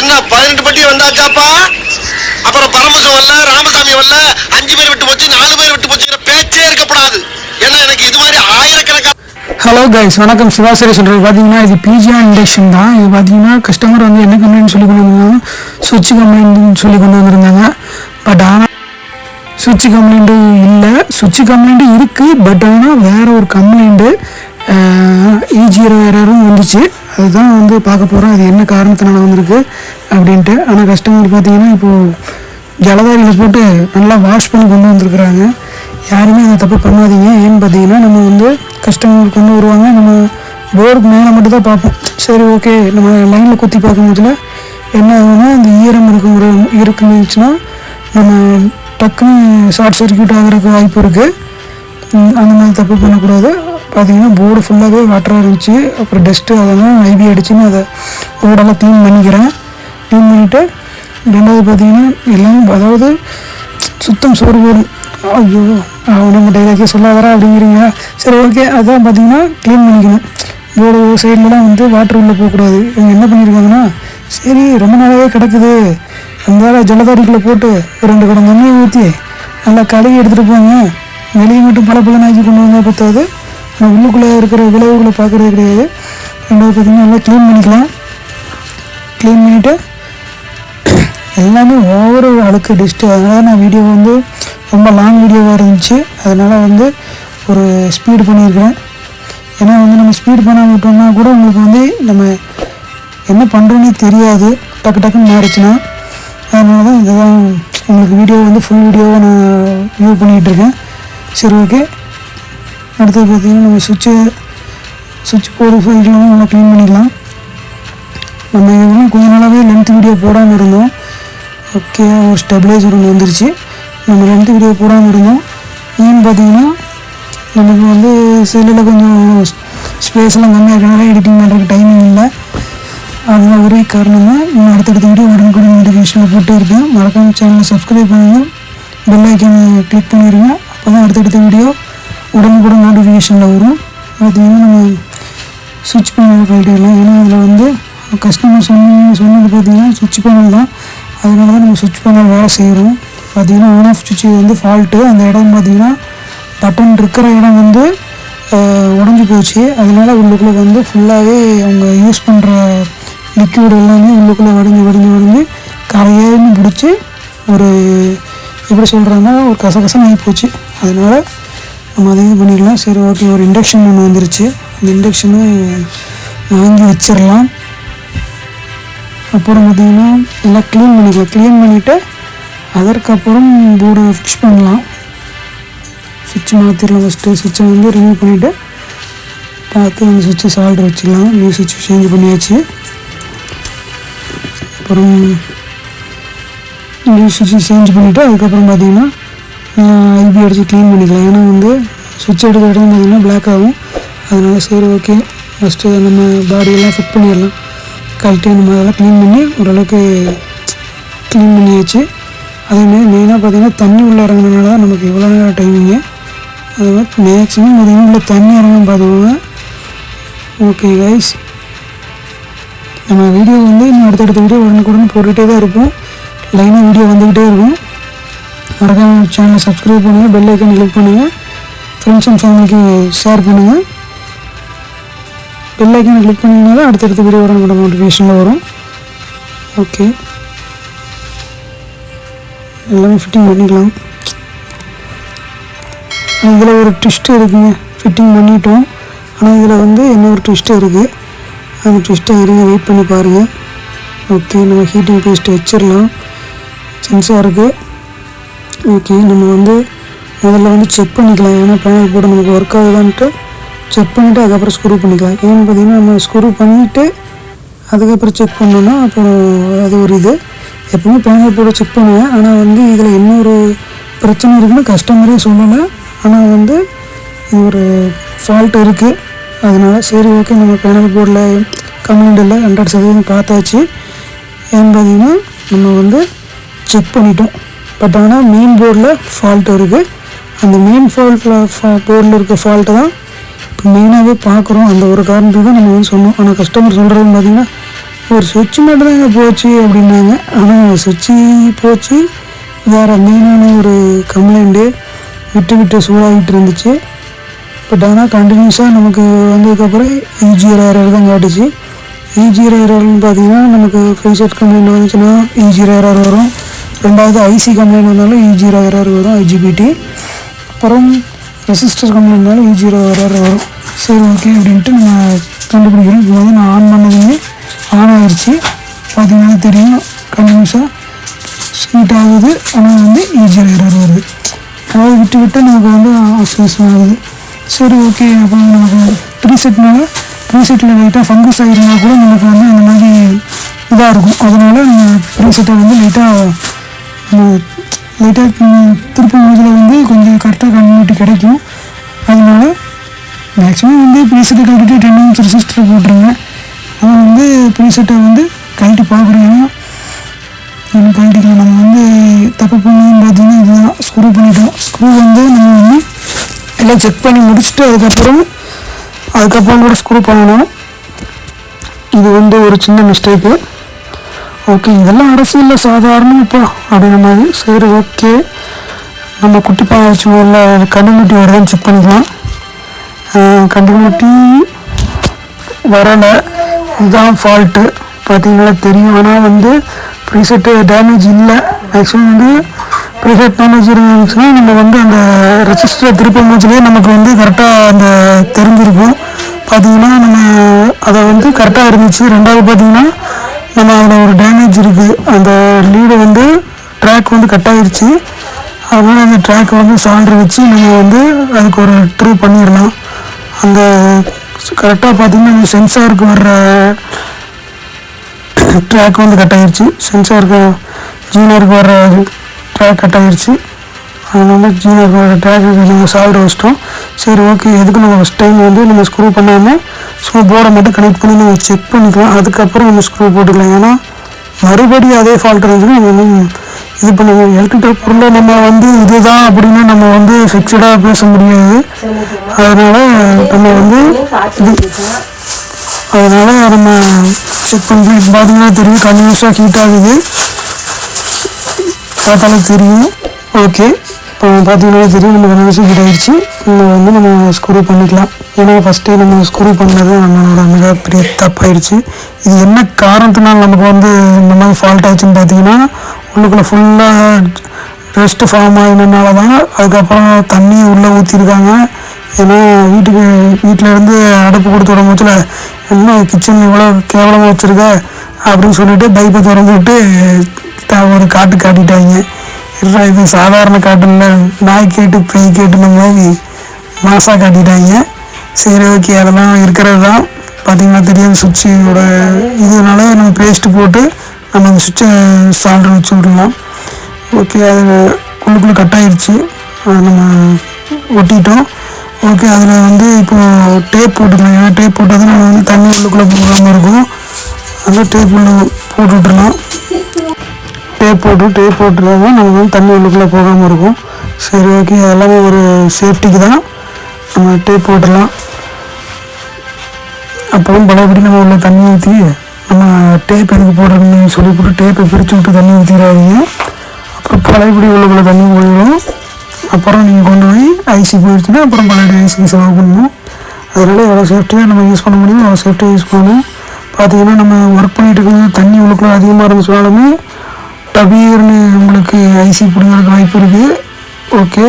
என்ன பதினெட்டு பட்டி வந்தாச்சாப்பா? அப்புறம் பரமசம் வரல ராமசாமி வரல அஞ்சு பேர் விட்டு போச்சு நாலு பேர் விட்டு போச்சுங்கிற பேச்சே இருக்கப்படாது. ஏன்னா எனக்கு இது மாதிரி ஆயிரக்கணக்கா ஹலோ கைஸ் வணக்கம். சிவாசரி சொல்கிறது பார்த்தீங்கன்னா இது பிஜிஆர் இண்டக்ஷன் தான். இது பார்த்தீங்கன்னா கஸ்டமர் வந்து என்ன கம்ப்ளைண்ட் சொல்லி கொண்டு வந்திருந்தாங்க சுவிட்ச் கம்ப்ளைண்ட்னு சொல்லி கொண்டு வந்திருந்தாங்க. பட் ஆனால் சுவிட்ச் கம்ப்ளைண்ட்டு இல்லை. சுவிட்ச் கம்ப்ளைண்ட்டு இருக்குது பட் ஆனால் வேற ஒரு கம்ப்ளைண்ட்டு ஈஜியர் வேறும் வந்துச்சு. அதுதான் வந்து பார்க்க போகிறோம் அது என்ன காரணத்தினால வந்திருக்கு அப்படின்ட்டு. ஆனால் கஸ்டமர் பார்த்தீங்கன்னா இப்போது ஜலதாரியில் போட்டு நல்லா வாஷ் பண்ணி கொண்டு வந்திருக்கிறாங்க. யாருமே அதை தப்பு பண்ணாதீங்க. ஏன்னு பார்த்தீங்கன்னா நம்ம வந்து கஸ்டமர் கொண்டு வருவாங்க. நம்ம போர்டுக்கு மேலே மட்டும் தான் பார்ப்போம். சரி ஓகே நம்ம லைனில் குத்தி பார்க்கும்போதுல என்ன ஆகும்னா அந்த ஈரம் இருக்குங்கிற இருக்குன்னுச்சுன்னா நம்ம டக்குன்னு ஷார்ட் சர்க்கியூட் ஆகிறதுக்கு வாய்ப்பு இருக்குது அந்த மாதிரி தப்பு பண்ணக்கூடாது. பார்த்தீங்கன்னா போர்டு ஃபுல்லாகவே வாட்டராக இருந்துச்சு. அப்புறம் டஸ்ட்டு அதெல்லாம் ஐபி அடிச்சுன்னு அதை போர்டெல்லாம் க்ளீன் பண்ணிக்கிறேன். க்ளீன் பண்ணிவிட்டு ரெண்டாவது பார்த்தீங்கன்னா எல்லாம் அதாவது சுத்தம் சோறு போடும் ஐயோ அவன் டைலாக்கே சொல்லாதரா அப்படிங்கிறீங்க. சரி ஓகே அதான் பார்த்தீங்கன்னா க்ளீன் பண்ணிக்கணும். போர்டு சைட்லலாம் வந்து வாட்டர் உள்ளே போகக்கூடாது. இவங்க என்ன பண்ணியிருக்காங்கன்னா சரி ரொம்ப நாளாகவே கிடக்குது. அந்த ஜலதாரிக்குள்ளே போட்டு ஒரு ரெண்டு குடம் தண்ணியை ஊற்றி நல்லா கழுவி எடுத்துகிட்டு போங்க. வெளியே மட்டும் பல பலனாக்கி கொண்டு வந்தால் பத்தாது. உள்ளுக்குள்ளே இருக்கிற விளைவுகளை பார்க்குறது கிடையாது. ரெண்டாவது பார்த்தீங்கன்னா நல்லா க்ளீன் பண்ணிக்கலாம். க்ளீன் பண்ணிவிட்டு எல்லாமே ஓவர் அழுக்கு டிஸ்ட்டு அதனால நான் வீடியோ வந்து ரொம்ப லாங் வீடியோவாக இருந்துச்சு. அதனால் வந்து ஒரு ஸ்பீடு பண்ணியிருக்கிறேன். ஏன்னா வந்து நம்ம ஸ்பீடு பண்ணாம விட்டோம்னா கூட உங்களுக்கு வந்து நம்ம என்ன பண்ணுறோன்னே தெரியாது. டக்கு டக்குன்னு மாறிச்சுன்னா அதனால தான் இதுதான் உங்களுக்கு வீடியோ வந்து ஃபுல் வீடியோவை நான் வியூ பண்ணிகிட்ருக்கேன் சரி ஓகே அடுத்தது பார்த்தீங்கன்னா நம்ம சுவிட்சு சுவிட்ச் போர்டு ஃபைல்லாம் நல்லா க்ளீன் பண்ணிக்கலாம். நம்ம இன்னும் கொஞ்ச நாளாகவே லென்த் வீடியோ போடாமல் இருந்தோம். ஓகே ஒரு ஸ்டெபிளைசர் ஒன்று வந்துருச்சு. நம்ம லென்த் வீடியோ போடாமல் இருந்தோம். ஏன்னு பார்த்தீங்கன்னா நமக்கு வந்து செல்லில் கொஞ்சம் ஸ்பேஸ்லாம் கம்மியாக இருக்கனால எடிட்டிங் பண்ணுறதுக்கு டைமிங் இல்லை. அதனால் ஒரே காரணம் தான் இன்னும் அடுத்தடுத்த வீடியோ உடனுக்குடன் நோட்டிஃபிகேஷனில் போட்டு இருக்கேன் மறக்காமல் சேனலை சப்ஸ்கிரைப் பண்ணுங்கள் பெல் ஐக்கனை கிளிக் பண்ணிடுங்க அப்போ தான் அடுத்தடுத்த வீடியோ உடனுக்குடன் நோட்டிஃபிகேஷனில் வரும். பார்த்தீங்கன்னா நம்ம சுவிட்ச் பேனல் கழட்டிடலாம் ஏன்னா அதில் வந்து கஸ்டமர் சொன்னீங்க சொன்னது பார்த்தீங்கன்னா சுவிட்ச் பேனல் தான். அதனால தான் நம்ம சுவிட்ச் பேனல் வேலை செய்கிறோம் பார்த்தீங்கன்னா ஆன் ஆஃப் சுவிட்ச் வந்து ஃபால்ட்டு அந்த இடம் பார்த்தீங்கன்னா பட்டன் இருக்கிற இடம் வந்து உடஞ்சி போச்சு. அதனால உள்ளுக்குள்ளே வந்து ஃபுல்லாகவே அவங்க யூஸ் பண்ணுற லிக்யூடு எல்லாமே உள்ளுக்குள்ளே வடிஞ்சு வடிஞ்சு வடிஞ்சு கரையேன்னு பிடிச்சி ஒரு எப்படி சொல்கிறாங்கன்னா ஒரு கசகசன்னு ஆகி போச்சு. அதனால் நம்ம அதை இது பண்ணிடலாம் சரி ஓகே ஒரு இண்டக்ஷன் ஒன்று வந்துருச்சு. அந்த இண்டக்ஷனு வாங்கி வச்சிடலாம். அப்புறம் பார்த்திங்கன்னா எல்லாம் க்ளீன் பண்ணிக்கலாம். க்ளீன் பண்ணிவிட்டு அதற்கப்புறம் போர்டை ஃபிக்ஸ் பண்ணலாம். சுவிட்ச் மாற்றிடலாம் ஃபஸ்ட்டு சுவிட்சை வந்து ரிமூவ் பண்ணிவிட்டு பார்த்து அந்த சுவிட்சை சால்ட் வச்சிடலாம். நியூ சுவிட்ச் சேஞ்ச் பண்ணியாச்சு. அப்புறம் நியூ சுவிட்சை சேஞ்ச் பண்ணிவிட்டு அதுக்கப்புறம் பார்த்திங்கன்னா ஐபி அடித்து க்ளீன் பண்ணிக்கலாம். ஏன்னா வந்து சுவிட்ச் எடுக்கிற இடம் பார்த்தீங்கன்னா பிளாக் ஆகும். அதனால் சரி ஓகே ஃபஸ்ட்டு நம்ம பாடியெல்லாம் ஃபிட் பண்ணிடலாம். கழட்டி நம்ம அதெல்லாம் க்ளீன் பண்ணி ஓரளவுக்கு க்ளீன் பண்ணியாச்சு. அதேமாதிரி மெயினாக பார்த்தீங்கன்னா தண்ணி உள்ளே இறங்குறதுனால தான் நமக்கு இவ்வளோ நேரம் டைமிங்கு அது மாதிரி மேக்ஸிமம் பார்த்திங்கன்னா உள்ளே தண்ணி இறங்கும் பார்த்துக்கோங்க. ஓகே கைஸ் நம்ம வீடியோ வந்து இன்னும் அடுத்தடுத்த வீடியோ உடனுக்குடன் போட்டுகிட்டே தான் இருக்கும் லைனாக வீடியோ வந்துக்கிட்டே இருக்கும். மறக்காம சேனலை சப்ஸ்கிரைப் பண்ணுங்கள் பெல் ஐக்கன் கிளிக் பண்ணுங்கள் ஃப்ரெண்ட்ஸ் அண்ட் ஃபேமிலிக்கு ஷேர் பண்ணுங்கள் பெல் ஐக்கனை கிளிக் பண்ணிங்கன்னா தான் அடுத்தடுத்த வீடியோ நம்மளோட நோட்டிஃபிகேஷனில் வரும். ஓகே எல்லாமே ஃபிட்டிங் பண்ணிக்கலாம். இதில் ஒரு ட்விஸ்ட் இருக்குங்க. ஃபிட்டிங் பண்ணிட்டோம். ஆனால் இதில் வந்து என்ன ஒரு ட்விஸ்ட் இருக்குது அந்த ட்விஸ்ட்டை இருங்க வெயிட் பண்ணி பாருங்கள் ஓகே நம்ம ஹீட்டிங் பேஸ்ட் வச்சிடலாம். சென்சாருக்கு ஓகே நம்ம வந்து முதல்ல வந்து செக் பண்ணிக்கலாம். ஏன்னா பேனல் போட்டு நமக்கு ஒர்க் ஆகுதான்ட்டு செக் பண்ணிவிட்டு அதுக்கப்புறம் ஸ்க்ரூ பண்ணிக்கலாம். ஏன்னு பார்த்தீங்கன்னா நம்ம ஸ்க்ரூ பண்ணிவிட்டு அதுக்கப்புறம் செக் பண்ணோன்னா அப்புறம் அது ஒரு இது. எப்பவுமே பேனல் போட்டு செக் பண்ணுவேன். ஆனால் வந்து இதில் என்ன ஒரு பிரச்சனை இருக்குன்னு கஸ்டமரே சொல்லலை. ஆனால் வந்து இது ஒரு ஃபால்ட் இருக்குது அதனால் சரி ஓகே நம்ம பேனல் போர்டில் கம்ப்ளைண்ட் இல்லை ஹண்ட்ரட் சதவீதம் பார்த்தாச்சு. ஏன்னு பார்த்தீங்கன்னா நம்ம வந்து செக் பண்ணிட்டோம். பட் ஆனால் மெயின் போர்டில் ஃபால்ட் இருக்குது அந்த மெயின் ஃபால்ட்டில் ஃபா போர்டில் இருக்க ஃபால்ட்டு தான் இப்போ மெயினாகவே பார்க்குறோம். அந்த ஒரு காரணத்துக்கு தான் நம்ம வந்து சொன்னோம். ஆனால் கஸ்டமர் சொல்கிறது பார்த்தீங்கன்னா ஒரு சுவிட்ச் மட்டும் இங்கே போச்சு அப்படின்னாங்க. ஆனால் சுவிட்சு போச்சு. வேறு மெயினான ஒரு கம்ப்ளைண்ட்டு விட்டு விட்டு சூடாகிட்டு இருந்துச்சு. பட் ஆனால் கண்டினியூஸாக நமக்கு வந்ததுக்கப்புறம் ஈஜியர் ஏரர் தான் காட்டுச்சு. ஈஜியர் ஏரர்னு பார்த்தீங்கன்னா நமக்கு ஃப்ரீசெட் கம்ப்ளைண்ட் வந்துச்சுன்னா ஈஜியர் ஏரர் வரும். ரெண்டாவது ஐசி கம்ப்ளைண்ட் வந்தாலும் இ ஜீரோ எரர் வரும் ஐஜிபிடி அப்புறம் ரெசிஸ்டர் கம்ப்ளைண்ட் வந்தாலும் இ ஜீரோ எரர் வரும். சரி ஓகே அப்படின்ட்டு நம்ம கண்டுபிடிக்கிறோம். இப்போ வந்து நான் ஆன் பண்ணதுமே ஆன் ஆயிடுச்சு. பார்த்தீங்கன்னா தெரியும். கண்டினியூஸாக ஹீட் ஆகுது. ஆனால் வந்து e ஈஸியாக எரர் வருது. அதாவது விட்டு விட்டு நமக்கு வந்து ஆசோலேஷன் ஆகுது. சரி ஓகே அப்போ நமக்கு ப்ரீசெட்னால ப்ரீசெட்டில் லைட்டாக ஃபங்கஸ் ஆகிருந்தால் கூட நமக்கு வந்து அந்த மாதிரி இதாக இருக்கும். அதனால் நம்ம ப்ரீசெட்டை வந்து லைட்டாக லைட்டாக திருப்பூர் இதில் வந்து கொஞ்சம் கரெக்டாக கன்வெர்ட்டி கிடைக்கும். அதனால மேக்ஸிமம் வந்து ப்ரீசெட்டை கழட்டிட்டு டென் இன்ச் ரெசிஸ்டர் போட்டுருங்க. அவன் வந்து ப்ரீசெட்டை வந்து கழட்டி பார்க்குறீங்க நம்ம கழட்டிக்கலாம் நம்ம வந்து தப்பு பண்ணணும்னு பார்த்தீங்கன்னா இதுதான். ஸ்க்ரூ பண்ணிட்டோம். ஸ்க்ரூ வந்து நம்ம வந்து எல்லாம் செக் பண்ணி முடிச்சுட்டு அதுக்கப்புறம் அதுக்கப்புறம் கூட ஸ்க்ரூ பண்ணணும். இது வந்து ஒரு சின்ன மிஸ்டேக்கு ஓகே இதெல்லாம் அரசியலில் சாதாரணப்பா இப்போ அப்படின்ற மாதிரி. சரி ஓகே நம்ம குட்டி பாயசில் கண்டினியூட்டி வருதான்னு செக் பண்ணிக்கலாம். கண்டினியூட்டி வரலை. இதுதான் ஃபால்ட்டு பார்த்தீங்களா? தெரியும். ஆனால் வந்து ப்ரீசெட்டு டேமேஜ் இல்லை. மேக்ஸிமம் வந்து ப்ரீசெட் டேமேஜ் இருந்துச்சுன்னா நம்ம வந்து அந்த ரெஜிஸ்டரை திருப்பும் போதுலேயே நமக்கு வந்து கரெக்டாக அந்த தெரிஞ்சிருக்கும். பார்த்தீங்கன்னா நம்ம அதை வந்து கரெக்டாக இருந்துச்சு. ரெண்டாவது பார்த்தீங்கன்னா நம்ம அதில் ஒரு டேமேஜ் இருக்குது அந்த லீடு வந்து ட்ராக் வந்து கட் ஆகிருச்சு அதனால் அந்த ட்ராக்கை வந்து சான்று வச்சு நம்ம வந்து அதுக்கு ஒரு ட்ரூ பண்ணிடலாம். அந்த கரெக்டாக பார்த்தீங்கன்னா நம்ம சென்சாருக்கு வர்ற ட்ராக் வந்து கட் ஆகிருச்சு சென்சாருக்கு ஜூனியருக்கு வர்ற ட்ராக் கட் ஆகிருச்சு அதனால ஜீனருக்கு வர ட்ராக்கு நம்ம வச்சிட்டோம். சரி ஓகே எதுக்கு நம்ம ஃபஸ்ட் டைம் வந்து நம்ம ஸ்க்ரூ பண்ணாமல் ஸோ போர்டை மட்டும் கனெக்ட் பண்ணி நம்ம செக் பண்ணிக்கலாம். அதுக்கப்புறம் நம்ம ஸ்க்ரூ போட்டுக்கலாம். ஏன்னா மறுபடியும் அதே ஃபால்ட் இருந்துச்சுன்னா நம்ம இன்னும் இது பண்ணுவோம் எலக்ட்ரிக்கல் பொருளை நம்ம வந்து இதுதான் அப்படின்னு நம்ம வந்து ஃபிக்ஸடாக பேச முடியாது. அதனால் நம்ம வந்து இது அதனால் நம்ம செக் பண்ணி இப்போ பார்த்தீங்கன்னா தெரியும். கண்டினியூஸாக ஹீட் ஆகுது. பார்த்தாலே தெரியும். ஓகே பார்த்தீங்கன்னா தெரியும் நம்ம கண்டினியூஸாக ஹீட் ஆகிடுச்சு நம்ம வந்து நம்ம ஸ்க்ரூ பண்ணிக்கலாம். ஏன்னா ஃபஸ்ட்டே நம்ம ஸ்க்ரூ பண்ணது நம்மளோட மிகப்பெரிய தப்பாயிடுச்சு. இது என்ன காரணத்தினால நமக்கு வந்து இந்த மாதிரி ஃபால்ட் ஆயிடுச்சுன்னு பார்த்தீங்கன்னா உள்ளுக்குள்ளே ஃபுல்லாக ரெஸ்ட் ஃபார்ம் ஆகினதுனால தான் அதுக்கப்புறம் தண்ணி உள்ளே ஊற்றிருக்காங்க ஏன்னா வீட்டுக்கு வீட்டில் இருந்து அடுப்பு கொடுத்து விடும் போதில் என்ன கிச்சன் இவ்வளோ கேவலமாக வச்சுருக்க? அப்படின்னு சொல்லிட்டு பைப்பை திறந்து விட்டு த- ஒரு காட்டு காட்டிட்டாங்க. இல்லை இது சாதாரண காட்டு நாய் கேட்டு பேய் கேட்டுன மாதிரி மாசாக காட்டிட்டாங்க. சரி ஓகே அதெல்லாம் இருக்கிறது தான். பார்த்தீங்கன்னா தெரியாது சுவிட்சோட இதனால நம்ம பேஸ்ட்டு போட்டு நம்ம அந்த சுவிட்சை சால்டர் வச்சு விடலாம். ஓகே அது குள்ளுக்குள்ளே கட் ஆயிடுச்சு நம்ம ஒட்டிட்டோம். ஓகே அதில் வந்து இப்போது டேப் போட்டுக்கலாம். ஏன்னா டேப் போட்டால் தான் நம்ம வந்து தண்ணி உள்ளுக்குள்ளே போகாமல் இருக்கும். அதனால் டேப் உள்ள போட்டு விட்டுருலாம் டேப் போட்டு டேப் போட்டுறது தான் நம்ம வந்து தண்ணி உள்ளுக்குள்ளே போகாமல் இருக்கும். சரி ஓகே எல்லாமே ஒரு சேஃப்டிக்கு தான் நம்ம டேப் போட்டுடலாம். அப்புறம் பழையபடி நம்ம உள்ள தண்ணி ஊற்றி நம்ம டேப் எதுக்கு போடுறதுன்னு சொல்லி போட்டு டேப்பை பிரித்து விட்டு தண்ணி ஊற்றிடாதீங்க அப்புறம் பழையபடி உள்ளுக்குள்ள தண்ணி போயிடும். அப்புறம் நீங்கள் கொண்டு போய் ஐசி போயிடுச்சுன்னா அப்புறம் பழைய ஐசிக்கு செலவு பண்ணணும். அதனால் எவ்வளோ சேஃப்டியாக நம்ம யூஸ் பண்ண முடியுமோ அவ்வளோ சேஃப்டியாக யூஸ் பண்ணணும். பார்த்தீங்கன்னா நம்ம ஒர்க் பண்ணிட்டு இருக்கும்போது தண்ணி உள்ளுக்குள்ள அதிகமாக இருந்துச்சுனாலுமே டபீர்னு உங்களுக்கு ஐசி பிடிக்கிறதுக்கு வாய்ப்பு இருக்குது ஓகே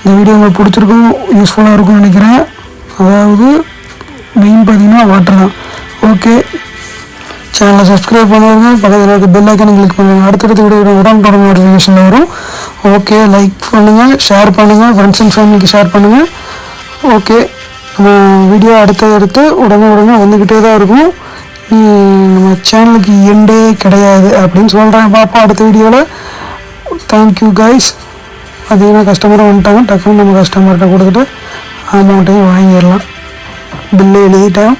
இந்த வீடியோ உங்களுக்கு பிடிச்சிருக்கும் யூஸ்ஃபுல்லாக இருக்கும்னு நினைக்கிறேன். அதாவது மெயின் பார்த்தீங்கன்னா வாட்டர் தான். ஓகே சேனலை சப்ஸ்கிரைப் பண்ணுவாங்க பக்கத்தில் இருக்க பெல் ஐக்கனை கிளிக் பண்ணுங்கள் அடுத்தடுத்த வீடியோ உடனுக்குடன் நோட்டிஃபிகேஷன் வரும். ஓகே லைக் பண்ணுங்கள் ஷேர் பண்ணுங்கள் ஃப்ரெண்ட்ஸ் அண்ட் ஃபேமிலிக்கு ஷேர் பண்ணுங்கள் ஓகே நம்ம வீடியோ அடுத்த அடுத்து உடனே உடனே வந்துக்கிட்டே தான் இருக்கும். நம்ம சேனலுக்கு எண்டே கிடையாது அப்படின்னு சொல்கிறேன் பார்ப்போம் அடுத்த வீடியோவில் தேங்க்யூ கைஸ் அதிகமாக கஸ்டமரும் வந்துட்டாங்க டக்குன்னு நம்ம கஸ்டமர்கிட்ட கொடுத்துட்டு அமௌண்ட்டையும் வாங்கிடலாம். பில்லு எழுதிட்டோம்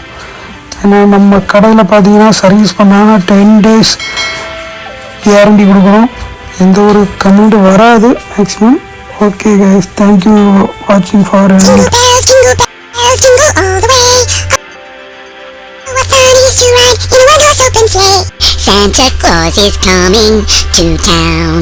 ஏன்னா நம்ம கடையில் பார்த்தீங்கன்னா சர்வீஸ் பண்ணாங்கன்னா டென் டேஸ் கேரண்டி கொடுக்குறோம் எந்த ஒரு கமெண்ட் வராது maximum okay guys thank you வாட்சிங் for Santa Claus is coming to town.